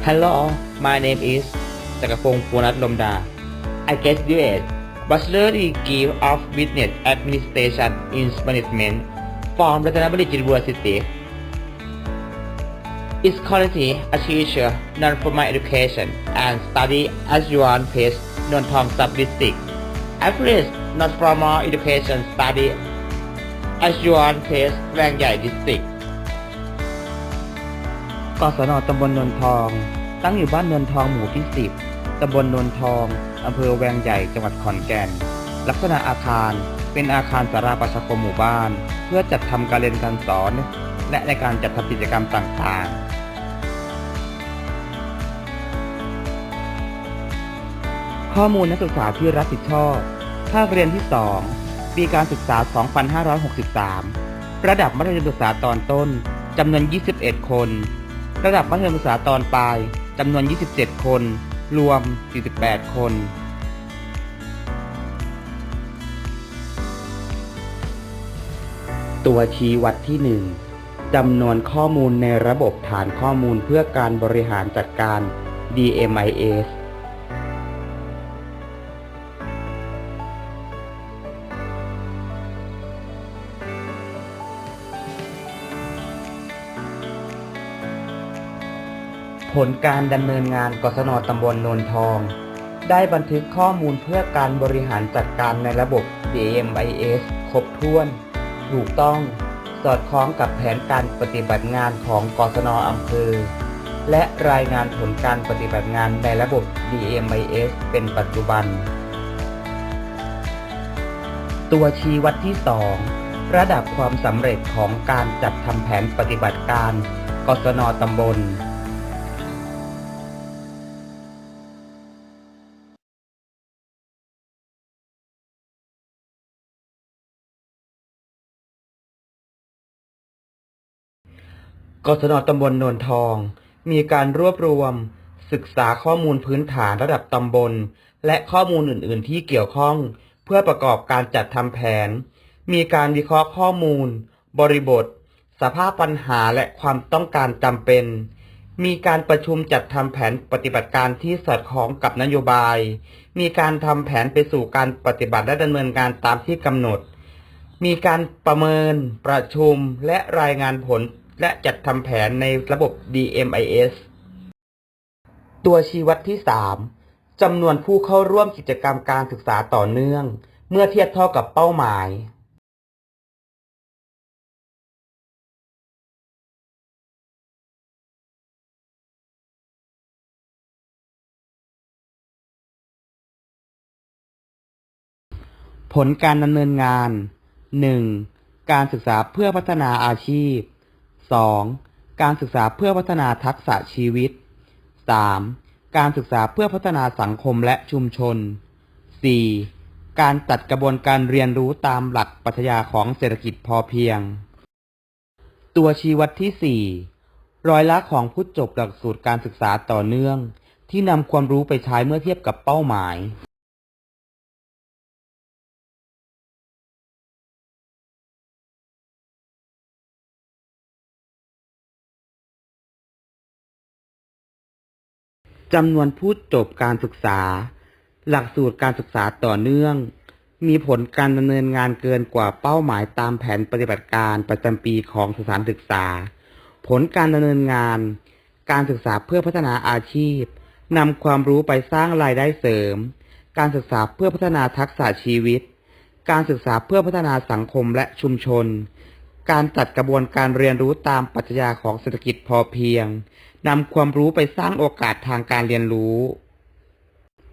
Hello, my name is Takapong Punat Lomda. I graduated Bachelor degree of Business Administration in Management from Ratnabali University. It's currently a teacher for my education and study as Yuan Pace Non-Tong Sub-District. not from our education study as Yuan Pace Rangyai District. กศนตำบลนนทอง ตั้งอยู่บ้านนนทองหมู่ที่ 10 ตำบลนนทอง อำเภอแวงใหญ่ จังหวัดขอนแก่น ลักษณะอาคารเป็นอาคารสาราประชาคมหมู่บ้าน เพื่อจัดทำการเรียนการสอน และในการจัดทำกิจกรรมต่างๆข้อมูลนักศึกษาที่รับผิดชอบ ภาคเรียนที่ 2 ปีการศึกษา 2563 ระดับมัธยมศึกษาตอนต้น จำนวน 21 คน ระดับมัธยมศึกษาตอนปลายจำนวน 27 คน รวม 48 คน ตัวชี้วัดที่ 1จำนวนข้อมูลในระบบฐานข้อมูลเพื่อการบริหารจัดการ DMIS ผลการดำเนินงานกศนตำบลโนนทอง ได้บันทึกข้อมูลเพื่อการบริหารจัดการในระบบ DMIS ครบถ้วน ถูกต้อง สอดคล้องกับแผนการปฏิบัติงานของกศนอำเภอ และรายงานผลการปฏิบัติงานในระบบ DMIS เป็นปัจจุบัน ตัวชี้วัดที่ 2 ระดับความสำเร็จของการจัดทำแผนปฏิบัติการ กศนตำบล กศนตำบลโนนทอง มีการรวบรวม ศึกษาข้อมูลพื้นฐานระดับตำบล และข้อมูลอื่น ๆ ที่เกี่ยวข้อง เพื่อประกอบการจัดทำแผน มีการวิเคราะห์ข้อมูล บริบท สภาพปัญหาและความต้องการจำเป็น มีการประชุมจัดทำแผนปฏิบัติการที่สอดคล้องกับนโยบาย มีการทำแผนไปสู่การปฏิบัติและดำเนินการตามที่กำหนด มีการประเมิน ประชุม และรายงานผล และจัดทำแผนในระบบ DMIS ตัวชี้วัดที่ 3จำนวนผู้เข้าร่วมกิจกรรมการศึกษาต่อเนื่อง เมื่อเทียบเท่ากับเป้าหมายผลการดำเนินงาน 1. การศึกษาเพื่อพัฒนาอาชีพ 2. การศึกษาเพื่อพัฒนาทักษะชีวิต 3. การศึกษาเพื่อพัฒนาสังคมและชุมชน 4. การจัดกระบวนการเรียนรู้ตามหลักปรัชญาของเศรษฐกิจพอเพียง ตัวชี้วัดที่ 4 ร้อยละของผู้จบหลักสูตรการศึกษาต่อเนื่อง ที่นำความรู้ไปใช้เมื่อเทียบกับเป้าหมาย จำนวนผู้จบการศึกษา หลักสูตรการศึกษาต่อเนื่อง มีผลการดำเนินงานเกินกว่าเป้าหมายตามแผนปฏิบัติการประจำปีของสถานศึกษา ผลการดำเนินงาน การศึกษาเพื่อพัฒนาอาชีพนำความรู้ไปสร้างรายได้เสริม การศึกษาเพื่อพัฒนาทักษะชีวิต การศึกษาเพื่อพัฒนาสังคมและชุมชน การจัดกระบวนการเรียนรู้ตามปรัชญาของเศรษฐกิจพอเพียง นำความรู้ไปสร้างโอกาสทางการเรียนรู้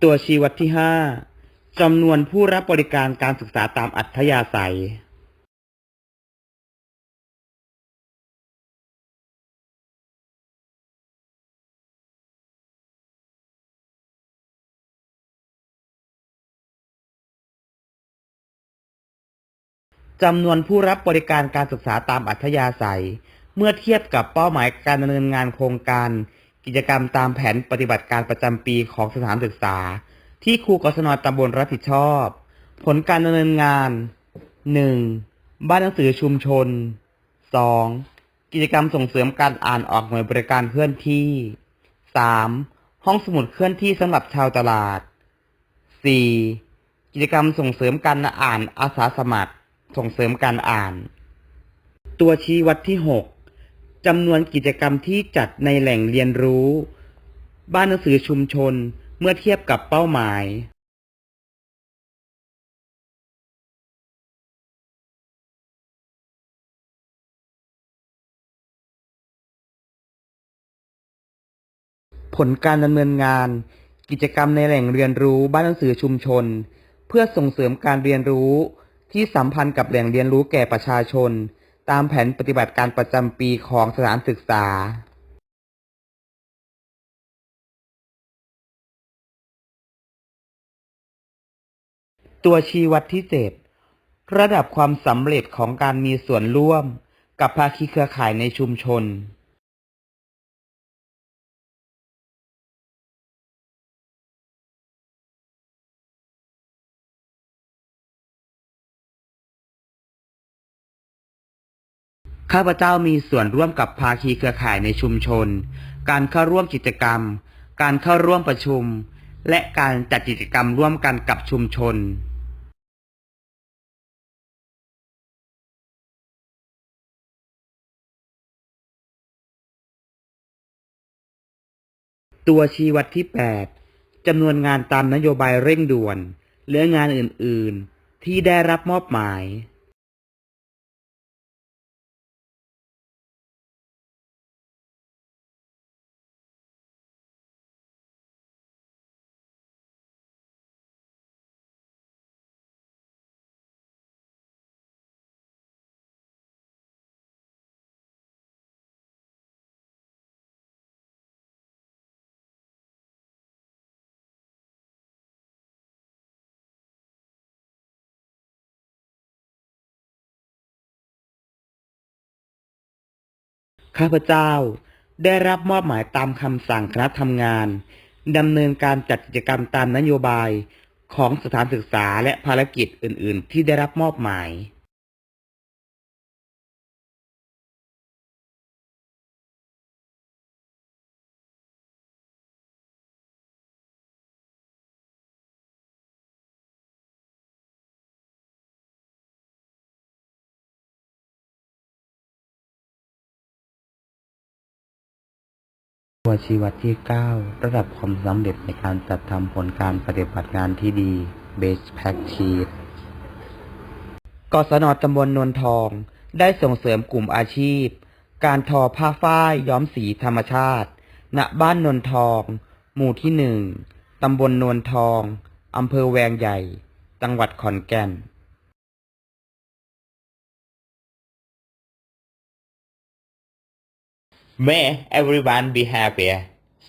ตัวชี้วัดที่ 5จำนวนผู้รับบริการการศึกษาตามอัธยาศัย จำนวนผู้รับบริการการศึกษาตามอัธยาศัย เมื่อเทียบกับเป้าหมายการดำเนินงานโครงการ กิจกรรมตามแผนปฏิบัติการประจำปีของสถานศึกษา ที่ครูกศนตำบลรับผิดชอบ ผลการดำเนินงาน 1. บ้านหนังสือชุมชน 2. กิจกรรมส่งเสริมการอ่านออกหน่วยบริการเคลื่อนที่ 3. ห้องสมุดเคลื่อนที่สำหรับชาวตลาด 4. กิจกรรมส่งเสริมการอ่านอาสาสมัคร ส่งเสริมการอ่าน ตัวชี้วัดที่ 6 จำนวนกิจกรรมที่จัดในแหล่งเรียนรู้ บ้านหนังสือชุมชนเมื่อเทียบกับเป้าหมาย ผลการดำเนินงาน กิจกรรมในแหล่งเรียนรู้บ้านหนังสือชุมชน เพื่อส่งเสริมการเรียนรู้ที่สัมพันธ์กับแหล่งเรียนรู้แก่ประชาชน ตามแผนปฏิบัติการประจำปีของสถานศึกษาตัวชี้วัดที่7ระดับความสำเร็จของการมีส่วนร่วมกับภาคีเครือข่ายในชุมชน ข้าพเจ้ามีส่วนร่วมกับภาคีเครือข่ายในชุมชน การเข้าร่วมกิจกรรม การเข้าร่วมประชุม และการจัดกิจกรรมร่วมกันกับชุมชน ตัวชี้วัดที่ 8จำนวนงานตามนโยบายเร่งด่วน และงานอื่น ๆ ที่ได้รับมอบหมาย ข้าพเจ้าได้รับมอบหมายตามคำสั่งคณะทำงานดำเนินการจัดกิจกรรมตามนโยบายของสถานศึกษาและภารกิจอื่น ๆ ที่ได้รับมอบหมาย ตัวชี้วัดที่ 9 ระดับความสำเร็จในการจัดทำผลการปฏิบัติงานที่ดี Best Practice กศนตำบลนวลทอง ได้ส่งเสริมกลุ่มอาชีพ การทอผ้าฝ้ายย้อมสีธรรมชาติ ณ บ้านนวลทอง หมู่ที่หนึ่ง ตำบลนวลทอง อำเภอแวงใหญ่ จังหวัดขอนแก่น May everyone be happy.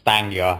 Thank you.